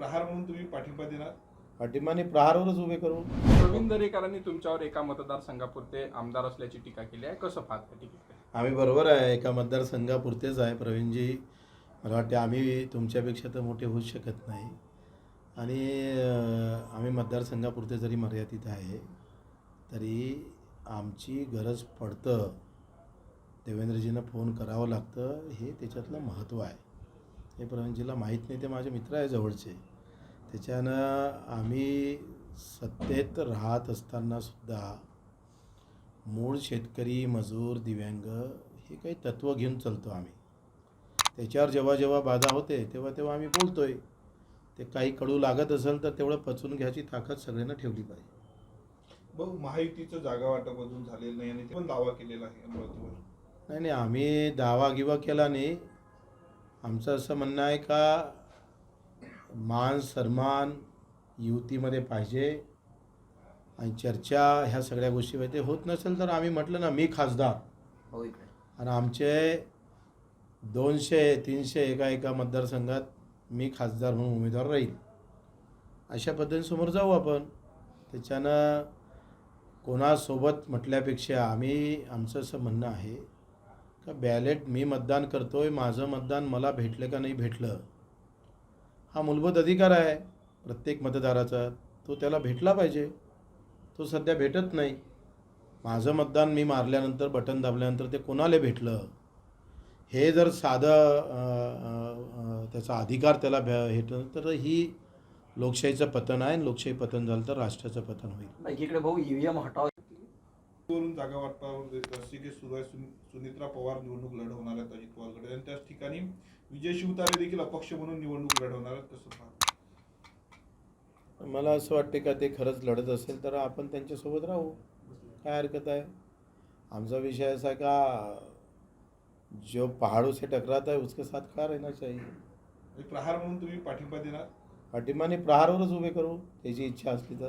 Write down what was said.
प्रहार म्हणून तुम्ही पाठिंबा देणार? पाठिंबाने प्रहारवरच उभे करू प्रवीण दरेकरांनी तुमच्यावर एका मतदारसंघापुरते आमदार असल्याची टीका केली आहे. कसं पाहता टीका आम्ही बरोबर आहे. एका मतदारसंघापुरतेच आहे प्रवीणजी. मला वाटते आम्ही तुमच्यापेक्षा तर मोठे होऊच शकत नाही. आणि आम्ही मतदारसंघापुरते जरी मर्यादित आहे तरी आमची गरज पडतं. देवेंद्रजींना फोन करावं लागतं. हे त्याच्यातलं महत्त्व आहे. हे प्रवीणजीला माहीत नाही ते माझे मित्र आहे जवळचे. त्याच्यानं आम्ही सत्तेत राहत असतानासुद्धा मूळ शेतकरी मजूर दिव्यांग हे काही तत्त्व घेऊन चालतो आम्ही. त्याच्यावर जेव्हा जेव्हा बाधा होते तेव्हा तेव्हा आम्ही बोलतोय. ते काही कडू लागत असेल तर तेवढं पचवून घ्यायची ताकद सगळ्यांना ठेवली पाहिजे. भाऊ महायुतीचं जागा वाटप अजून झालेलं नाही आणि ते पण दावा केलेला आहे अमरावतीवर. नाही नाही आम्ही दावा गिवा केला नाही. आमचं असं म्हणणं आहे का मान सन्मान युतीमध्ये पाहिजे आणि चर्चा ह्या सगळ्या गोष्टी पाहिजे होत नसेल तर आम्ही म्हटलं ना मी खासदार. आणि आमचे दोनशे तीनशे एका एका मतदारसंघात मी खासदार म्हणून उमेदवार राहील अशा पद्धतीने समोर जाऊ आपण. त्याच्यानं कोणासोबत म्हटल्यापेक्षा आम्ही आमचं असं म्हणणं आहे का बॅलेट मी मतदान करतो आहे माझं मतदान मला भेटलं का नाही भेटलं? हा मूलभूत अधिकार आहे. प्रत्येक मतदाराचा तो त्याला भेटला पाहिजे. तो सध्या भेटत नाही. माझं मतदान मी मारल्यानंतर बटन दाबल्यानंतर ते कोणाला भेटलं? हे जर साधं त्याचा अधिकार त्याला भे भेटलं तर ही लोकशाहीचं पतन आहे लोकशाही पतन झालं तर राष्ट्राचं पतन होईल. एकीकडे भाऊ ईव्हीएम हटाव वरून जागा वाटपावर रस्तिकेत सुरू आहे. सुन- सुनित्रा पवार निवडणूक लढवणार आहेत अजित पवारकडे. आणि त्याच ठिकाणी विजय शिवतारे देखील अपक्ष म्हणून निवडणूक लढवणार आहेत. कसं पाहता? मला असं वाटते का ते खरंच लढत असेल तर आपण त्यांच्यासोबत राहू. काय हरकत आहे? आमचा विषय असा आहे का जो पहाड़ों से टकराता है उसके साथ का रहना चाहिए? प्रहार म्हणून तुम्ही पाठिंबा देणार? पाठिंबाने प्रहारवरच उभे करू त्याची इच्छा असली तर.